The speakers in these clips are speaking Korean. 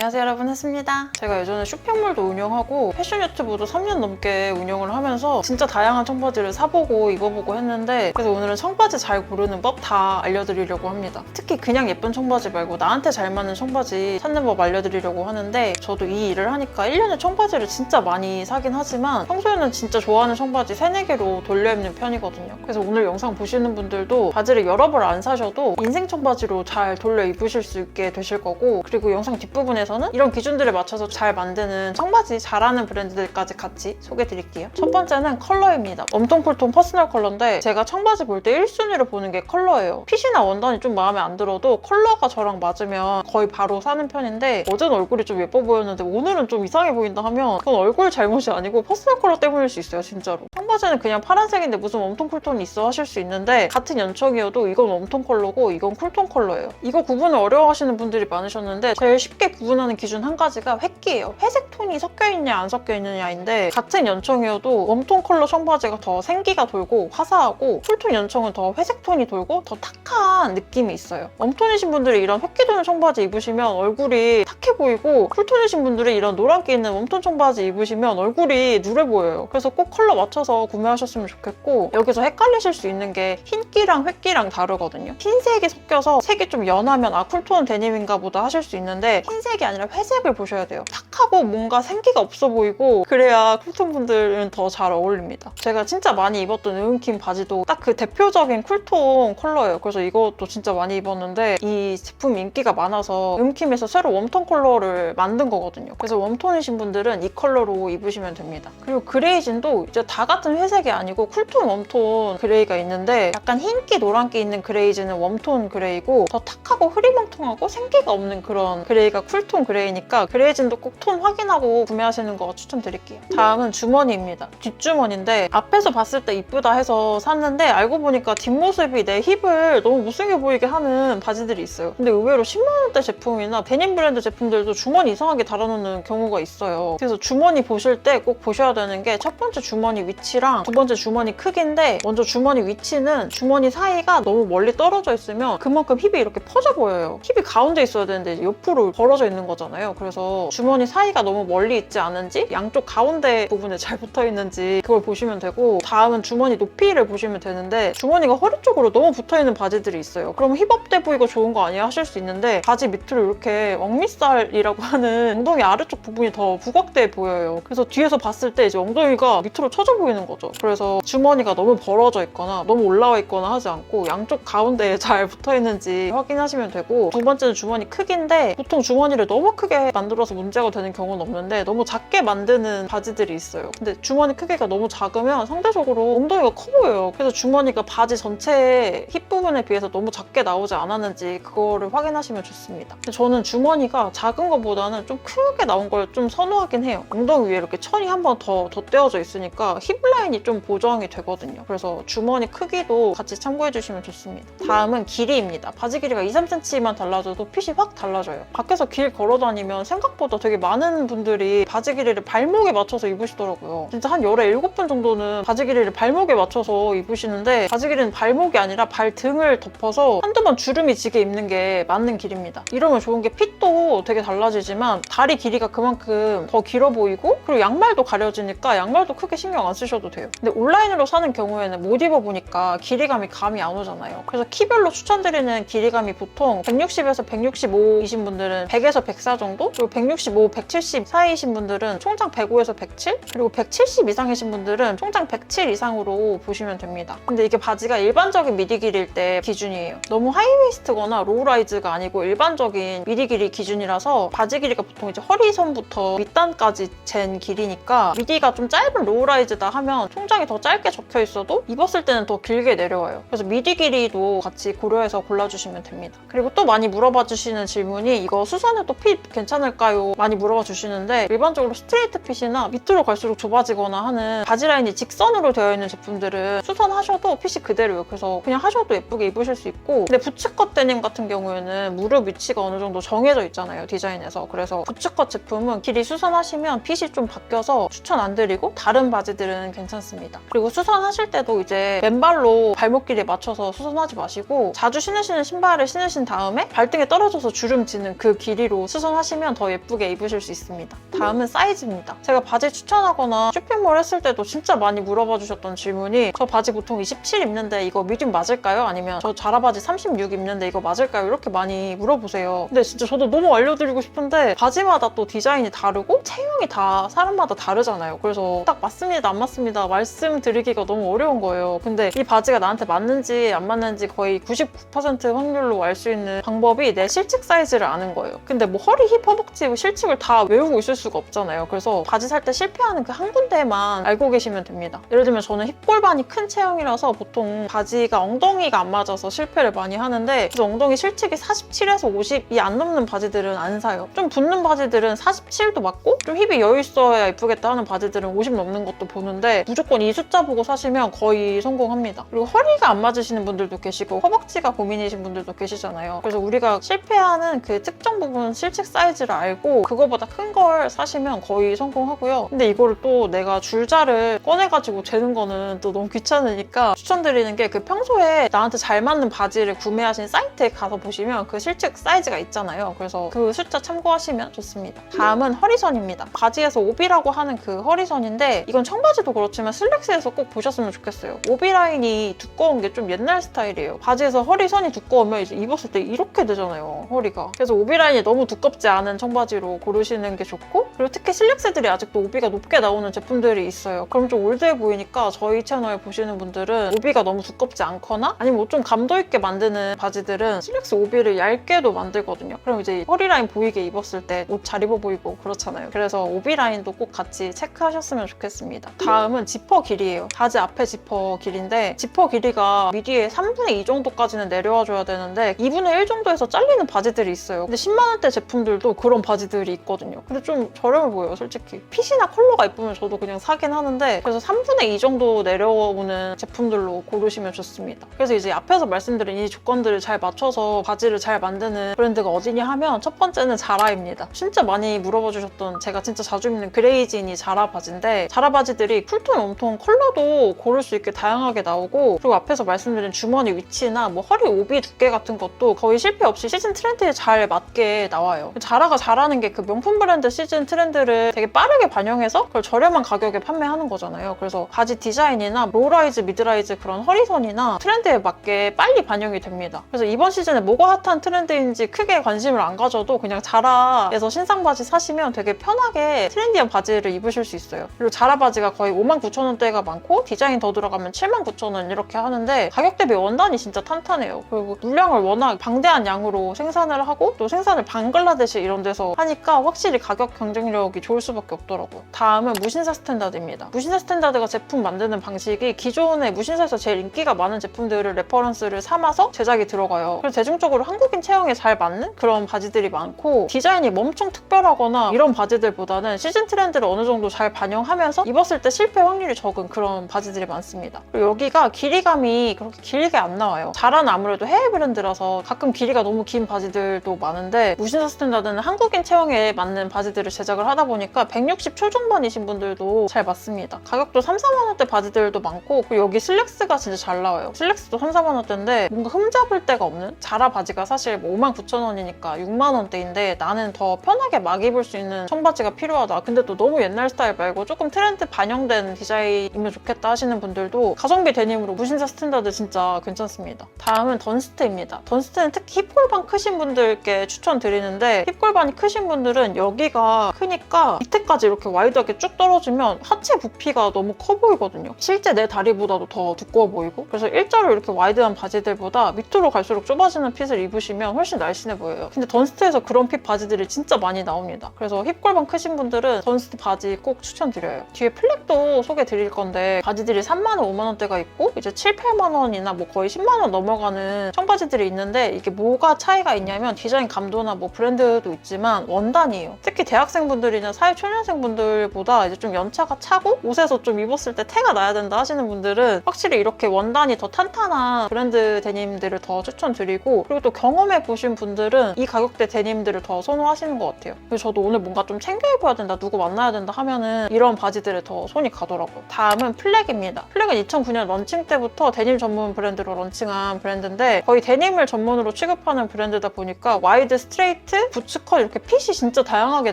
안녕하세요 여러분. 했습니다. 제가 예전에 쇼핑몰도 운영하고 패션 유튜브도 3년 넘게 운영을 하면서 진짜 다양한 청바지를 사보고 입어보고 했는데 그래서 오늘은 청바지 잘 고르는 법 다 알려드리려고 합니다. 특히 그냥 예쁜 청바지 말고 나한테 잘 맞는 청바지 찾는 법 알려드리려고 하는데 저도 이 일을 하니까 1년에 청바지를 진짜 많이 사긴 하지만 평소에는 진짜 좋아하는 청바지 3, 4개로 돌려 입는 편이거든요. 그래서 오늘 영상 보시는 분들도 바지를 여러 벌 안 사셔도 인생 청바지로 잘 돌려 입으실 수 있게 되실 거고 그리고 영상 뒷부분에 서는 이런 기준들에 맞춰서 잘 만드는 청바지 잘하는 브랜드들까지 같이 소개드릴게요. 첫 번째는 컬러입니다. 웜톤 쿨톤 퍼스널 컬러인데 제가 청바지 볼 때 1순위로 보는 게 컬러예요. 핏이나 원단이 좀 마음에 안 들어도 컬러가 저랑 맞으면 거의 바로 사는 편인데 어제는 얼굴이 좀 예뻐 보였는데 오늘은 좀 이상해 보인다 하면 그건 얼굴 잘못이 아니고 퍼스널 컬러 때문일 수 있어요 진짜로. 청바지는 그냥 파란색인데 무슨 웜톤 쿨톤이 있어 하실 수 있는데 같은 연청이어도 이건 웜톤 컬러고 이건 쿨톤 컬러예요. 이거 구분을 어려워하시는 분들이 많으셨는데 제일 쉽게 구분 하는 기준 한 가지가 획기예요. 회색 톤이 섞여 있냐 안 섞여 있느냐인데 같은 연청이어도 웜톤 컬러 청바지가 더 생기가 돌고 화사하고 쿨톤 연청은 더 회색 톤이 돌고 더 탁한 느낌이 있어요. 웜톤이신 분들이 이런 획기 도는 청바지 입으시면 얼굴이 탁해 보이고 쿨톤이신 분들이 이런 노란기 있는 웜톤 청바지 입으시면 얼굴이 누래 보여요. 그래서 꼭 컬러 맞춰서 구매하셨으면 좋겠고 여기서 헷갈리실 수 있는 게 흰기랑 획기랑 다르거든요. 흰색이 섞여서 색이 좀 연하면 아 쿨톤 데님인가 보다 하실 수 있는데 흰색이 아니라 회색을 보셔야 돼요. 탁하고 뭔가 생기가 없어 보이고 그래야 쿨톤 분들은 더 잘 어울립니다. 제가 진짜 많이 입었던 은킴 바지도 딱 그 대표적인 쿨톤 컬러예요. 그래서 이것도 진짜 많이 입었는데 이 제품 인기가 많아서 은킴에서 새로 웜톤 컬러를 만든 거거든요. 그래서 웜톤이신 분들은 이 컬러로 입으시면 됩니다. 그리고 그레이진도 이제 다 같은 회색이 아니고 쿨톤 웜톤 그레이가 있는데 약간 흰기 노란기 있는 그레이즈는 웜톤 그레이고 더 탁하고 흐리멍텅하고 생기가 없는 그런 그레이가 쿨톤 그레이니까 그레이 진도 꼭 톤 확인하고 구매하시는 거 추천드릴게요. 다음은 주머니입니다. 뒷주머니인데 앞에서 봤을 때 이쁘다 해서 샀는데 알고 보니까 뒷모습이 내 힙을 너무 못생겨 보이게 하는 바지들이 있어요. 근데 의외로 10만 원대 제품이나 데님 브랜드 제품들도 주머니 이상하게 달아놓는 경우가 있어요. 그래서 주머니 보실 때 꼭 보셔야 되는 게 첫 번째 주머니 위치랑 두 번째 주머니 크기인데 먼저 주머니 위치는 주머니 사이가 너무 멀리 떨어져 있으면 그만큼 힙이 이렇게 퍼져 보여요. 힙이 가운데 있어야 되는데 옆으로 벌어져 있는 거잖아요. 그래서 주머니 사이가 너무 멀리 있지 않은지 양쪽 가운데 부분에 잘 붙어 있는지 그걸 보시면 되고 다음은 주머니 높이를 보시면 되는데 주머니가 허리 쪽으로 너무 붙어 있는 바지들이 있어요. 그럼 힙업돼 보이고 좋은 거 아니야? 하실 수 있는데 바지 밑으로 이렇게 왕미살이라고 하는 엉덩이 아래쪽 부분이 더 부각돼 보여요. 그래서 뒤에서 봤을 때 이제 엉덩이가 밑으로 쳐져 보이는 거죠. 그래서 주머니가 너무 벌어져 있거나 너무 올라와 있거나 하지 않고 양쪽 가운데에 잘 붙어 있는지 확인하시면 되고 두 번째는 주머니 크기인데 보통 주머니를 너무 크게 만들어서 문제가 되는 경우는 없는데 너무 작게 만드는 바지들이 있어요. 근데 주머니 크기가 너무 작으면 상대적으로 엉덩이가 커 보여요. 그래서 주머니가 바지 전체의 힙 부분에 비해서 너무 작게 나오지 않았는지 그거를 확인하시면 좋습니다. 저는 주머니가 작은 것보다는 좀 크게 나온 걸 좀 선호하긴 해요. 엉덩이 위에 이렇게 천이 한 번 더 덧대어져 있으니까 힙 라인이 좀 보정이 되거든요. 그래서 주머니 크기도 같이 참고해 주시면 좋습니다. 다음은 길이입니다. 바지 길이가 2, 3cm만 달라져도 핏이 확 달라져요. 밖에서 길 걸어 다니면 생각보다 되게 많은 분들이 바지 길이를 발목에 맞춰서 입으시더라고요. 진짜 한 열에 7분 정도는 바지 길이를 발목에 맞춰서 입으시는데 바지 길이는 발목이 아니라 발등을 덮어서 한두 번 주름이 지게 입는 게 맞는 길입니다. 이러면 좋은 게 핏도 되게 달라지지만 다리 길이가 그만큼 더 길어 보이고 그리고 양말도 가려지니까 양말도 크게 신경 안 쓰셔도 돼요. 근데 온라인으로 사는 경우에는 못 입어보니까 길이감이 감이 안 오잖아요. 그래서 키별로 추천드리는 길이감이 보통 160에서 165이신 분들은 100에서 104 정도 그리고 165, 170 사이이신 분들은 총장 105에서 107 그리고 170 이상이신 분들은 총장 107 이상으로 보시면 됩니다 근데 이게 바지가 일반적인 미디 길이일 때 기준이에요 너무 하이웨이스트거나 로우라이즈가 아니고 일반적인 미디 길이 기준이라서 바지 길이가 보통 이제 허리선부터 밑단까지 잰 길이니까 미디가 좀 짧은 로우라이즈다 하면 총장이 더 짧게 적혀 있어도 입었을 때는 더 길게 내려와요. 그래서 미디 길이도 같이 고려해서 골라주시면 됩니다. 그리고 또 많이 물어봐 주시는 질문이 이거 수선해도 핏 괜찮을까요? 많이 물어봐 주시는데 일반적으로 스트레이트 핏이나 밑으로 갈수록 좁아지거나 하는 바지 라인이 직선으로 되어 있는 제품들은 수선하셔도 핏이 그대로예요. 그래서 그냥 하셔도 예쁘게 입으실 수 있고 근데 부츠컷 데님 같은 경우에는 무릎 위치가 어느 정도 정해져 있잖아요. 디자인에서. 그래서 부츠컷 제품은 길이 수선하시면 핏이 좀 바뀌어서 추천 안 드리고 다른 바지들은 괜찮습니다. 그리고 수선하실 때도 이제 맨발로 발목 길이에 맞춰서 수선하지 마시고 자주 신으시는 신발을 신으신 다음에 발등에 떨어져서 주름 지는 그 길이로 수선하시면 더 예쁘게 입으실 수 있습니다. 다음은 사이즈입니다. 제가 바지 추천하거나 쇼핑몰 했을 때도 진짜 많이 물어봐 주셨던 질문이 저 바지 보통 27 입는데 이거 미디움 맞을까요? 아니면 저 자라 바지 36 입는데 이거 맞을까요? 이렇게 많이 물어보세요. 근데 진짜 저도 너무 알려드리고 싶은데 바지마다 또 디자인이 다르고 체형이 다 사람마다 다르잖아요. 그래서 딱 맞습니다, 안 맞습니다 말씀드리기가 너무 어려운 거예요. 근데 이 바지가 나한테 맞는지 안 맞는지 거의 99% 확률로 알 수 있는 방법이 내 실측 사이즈를 아는 거예요. 근데 뭐 허리, 힙, 허벅지 뭐 실측을 다 외우고 있을 수가 없잖아요. 그래서 바지 살 때 실패하는 그 한 군데만 알고 계시면 됩니다. 예를 들면 저는 힙골반이 큰 체형이라서 보통 바지가 엉덩이가 안 맞아서 실패를 많이 하는데 엉덩이 실측이 47에서 50이 안 넘는 바지들은 안 사요. 좀 붙는 바지들은 47도 맞고 좀 힙이 여유 있어야 예쁘겠다 하는 바지들은 50 넘는 것도 보는데 무조건 이 숫자 보고 사시면 거의 성공합니다. 그리고 허리가 안 맞으시는 분들도 계시고 허벅지가 고민이신 분들도 계시잖아요. 그래서 우리가 실패하는 그 특정 부분 실측 사이즈를 알고 그거보다 큰 걸 사시면 거의 성공하고요. 근데 이거를 또 내가 줄자를 꺼내가지고 재는 거는 또 너무 귀찮으니까 추천드리는 게 그 평소에 나한테 잘 맞는 바지를 구매하신 사이트에 가서 보시면 그 실측 사이즈가 있잖아요. 그래서 그 숫자 참고하시면 좋습니다. 다음은 허리선입니다. 바지에서 오비라고 하는 그 허리선인데 이건 청바지도 그렇지만 슬랙스에서 꼭 보셨으면 좋겠어요. 오비 라인이 두꺼운 게 좀 옛날 스타일이에요. 바지에서 허리선이 두꺼우면 이제 입었을 때 이렇게 되잖아요. 허리가. 그래서 오비 라인이 너무 두 껍지 않은 청바지로 고르시는 게 좋고 그리고 특히 슬랙스들이 아직도 오비가 높게 나오는 제품들이 있어요. 그럼 좀 올드해 보이니까 저희 채널 보시는 분들은 오비가 너무 두껍지 않거나 아니면 뭐좀 감도 있게 만드는 바지들은 슬랙스 오비를 얇게도 만들거든요. 그럼 이제 허리 라인 보이게 입었을 때 옷 잘 입어 보이고 그렇잖아요. 그래서 오비 라인도 꼭 같이 체크하셨으면 좋겠습니다. 다음은 지퍼 길이에요. 바지 앞에 지퍼 길인데 지퍼 길이가 미디의 3분의 2 정도까지는 내려와 줘야 되는데 2분의 1 정도에서 잘리는 바지들이 있어요. 근데 10만 원대 제품 들도 그런 바지들이 있거든요. 근데 좀 저렴해 보여요, 솔직히. 핏이나 컬러가 이쁘면 저도 그냥 사긴 하는데 그래서 3분의 2 정도 내려오는 제품들로 고르시면 좋습니다. 그래서 이제 앞에서 말씀드린 이 조건들을 잘 맞춰서 바지를 잘 만드는 브랜드가 어디냐 하면 첫 번째는 자라입니다. 진짜 많이 물어봐 주셨던 제가 진짜 자주 입는 그레이진이 자라 바지인데 자라 바지들이 쿨톤, 웜톤 컬러도 고를 수 있게 다양하게 나오고 그리고 앞에서 말씀드린 주머니 위치나 뭐 허리 오비 두께 같은 것도 거의 실패 없이 시즌 트렌드에 잘 맞게 나와요. 자라가 잘하는 게 그 명품 브랜드 시즌 트렌드를 되게 빠르게 반영해서 그걸 저렴한 가격에 판매하는 거잖아요. 그래서 바지 디자인이나 로라이즈, 미드라이즈 그런 허리선이나 트렌드에 맞게 빨리 반영이 됩니다. 그래서 이번 시즌에 뭐가 핫한 트렌드인지 크게 관심을 안 가져도 그냥 자라에서 신상 바지 사시면 되게 편하게 트렌디한 바지를 입으실 수 있어요. 그리고 자라 바지가 거의 5만 9천 원대가 많고 디자인 더 들어가면 7만 9천 원 이렇게 하는데 가격 대비 원단이 진짜 탄탄해요. 그리고 물량을 워낙 방대한 양으로 생산을 하고 또 생산을 방글라 데시 이런 데서 하니까 확실히 가격 경쟁력이 좋을 수밖에 없더라고요. 다음은 무신사 스탠다드입니다. 무신사 스탠다드가 제품 만드는 방식이 기존의 무신사에서 제일 인기가 많은 제품들을 레퍼런스를 삼아서 제작이 들어가요. 그래서 대중적으로 한국인 체형에 잘 맞는 그런 바지들이 많고 디자인이 엄청 특별하거나 이런 바지들보다는 시즌 트렌드를 어느 정도 잘 반영하면서 입었을 때 실패 확률이 적은 그런 바지들이 많습니다. 그리고 여기가 길이감이 그렇게 길게 안 나와요. 자라는 아무래도 해외 브랜드라서 가끔 길이가 너무 긴 바지들도 많은데 무신사 스탠다드는 한국인 체형에 맞는 바지들을 제작을 하다 보니까 160 초중반이신 분들도 잘 맞습니다. 가격도 3, 4만 원대 바지들도 많고 여기 슬랙스가 진짜 잘 나와요. 슬랙스도 3, 4만 원대인데 뭔가 흠잡을 데가 없는 자라 바지가 사실 뭐 5만 9천 원이니까 6만 원대인데 나는 더 편하게 막 입을 수 있는 청바지가 필요하다. 근데 또 너무 옛날 스타일 말고 조금 트렌드 반영된 디자인이면 좋겠다 하시는 분들도 가성비 데님으로 무신사 스탠다드 진짜 괜찮습니다. 다음은 던스트입니다. 던스트는 특히 힙골반 크신 분들께 추천드리는 데 힙 골반이 크신 분들은 여기가 크니까 밑에까지 이렇게 와이드하게 쭉 떨어지면 하체 부피가 너무 커 보이거든요. 실제 내 다리보다도 더 두꺼워 보이고 그래서 일자로 이렇게 와이드한 바지들보다 밑으로 갈수록 좁아지는 핏을 입으시면 훨씬 날씬해 보여요. 근데 던스트에서 그런 핏 바지들이 진짜 많이 나옵니다. 그래서 힙 골반 크신 분들은 던스트 바지 꼭 추천드려요. 뒤에 플렉도 소개 드릴 건데 바지들이 3만 원, 5만 원대가 있고 이제 7, 8만 원이나 뭐 거의 10만 원 넘어가는 청바지들이 있는데 이게 뭐가 차이가 있냐면 디자인 감도나 뭐 브랜드 도 있지만 원단이 편이에요. 특히 대학생분들이나 사회초년생분들보다 이제 좀 연차가 차고 옷에서 좀 입었을 때 태가 나야 된다 하시는 분들은 확실히 이렇게 원단이 더 탄탄한 브랜드 데님들을 더 추천드리고 그리고 또 경험해 보신 분들은 이 가격대 데님들을 더 선호하시는 것 같아요. 그래서 저도 오늘 뭔가 좀 챙겨 입어야 된다, 누구 만나야 된다 하면은 이런 바지들에 더 손이 가더라고요. 다음은 플렉입니다. 플렉은 2009년 런칭 때부터 데님 전문 브랜드로 런칭한 브랜드인데 거의 데님을 전문으로 취급하는 브랜드다 보니까 와이드 스트레이트, 부츠컷 이렇게 핏이 진짜 다양하게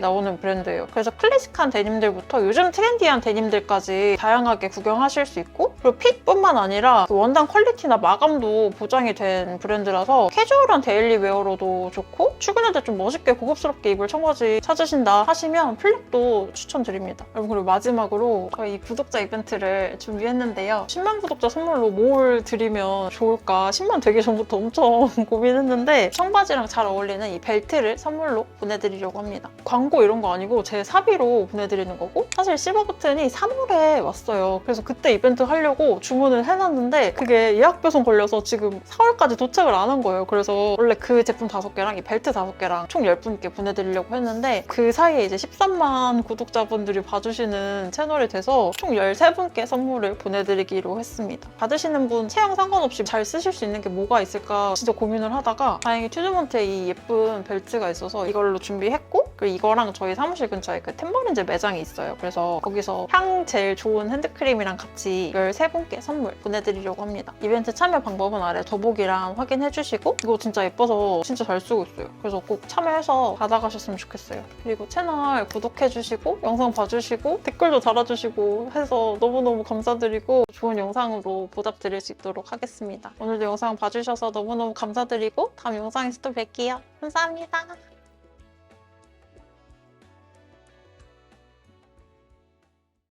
나오는 브랜드예요. 그래서 클래식한 데님들부터 요즘 트렌디한 데님들까지 다양하게 구경하실 수 있고 그리고 핏뿐만 아니라 그 원단 퀄리티나 마감도 보장이 된 브랜드라서 캐주얼한 데일리 웨어로도 좋고 출근할 때 좀 멋있게 고급스럽게 입을 청바지 찾으신다 하시면 플렉도 추천드립니다. 여러분 그리고 마지막으로 저희 구독자 이벤트를 준비했는데요. 10만 구독자 선물로 뭘 드리면 좋을까 10만 되기 전부터 엄청 고민했는데 청바지랑 잘 어울리는 이 벨트를 선물로 보내드리려고 합니다. 광고 이런 거 아니고 제 사비로 보내드리는 거고 사실 실버 버튼이 3월에 왔어요. 그래서 그때 이벤트 하려고 주문을 해놨는데 그게 예약 배송 걸려서 지금 4월까지 도착을 안 한 거예요. 그래서 원래 그 제품 5개랑 이 벨트 5개랑 총 10분께 보내드리려고 했는데 그 사이에 이제 13만 구독자분들이 봐주시는 채널이 돼서 총 13분께 선물을 보내드리기로 했습니다. 받으시는 분 체형 상관없이 잘 쓰실 수 있는 게 뭐가 있을까 진짜 고민을 하다가 다행히 튜즈먼트에 이 예쁜 벨 트가 있어서 이걸로 준비했고 그리고 이거랑 저희 사무실 근처에 그 템버린즈 매장이 있어요. 그래서 거기서 향 제일 좋은 핸드크림이랑 같이 13분께 선물 보내드리려고 합니다. 이벤트 참여 방법은 아래 더보기랑 확인해주시고 이거 진짜 예뻐서 진짜 잘 쓰고 있어요. 그래서 꼭 참여해서 받아가셨으면 좋겠어요. 그리고 채널 구독해주시고 영상 봐주시고 댓글도 달아주시고 해서 너무너무 감사드리고 좋은 영상으로 보답드릴 수 있도록 하겠습니다. 오늘도 영상 봐주셔서 너무너무 감사드리고 다음 영상에서 또 뵐게요. 감사합니다.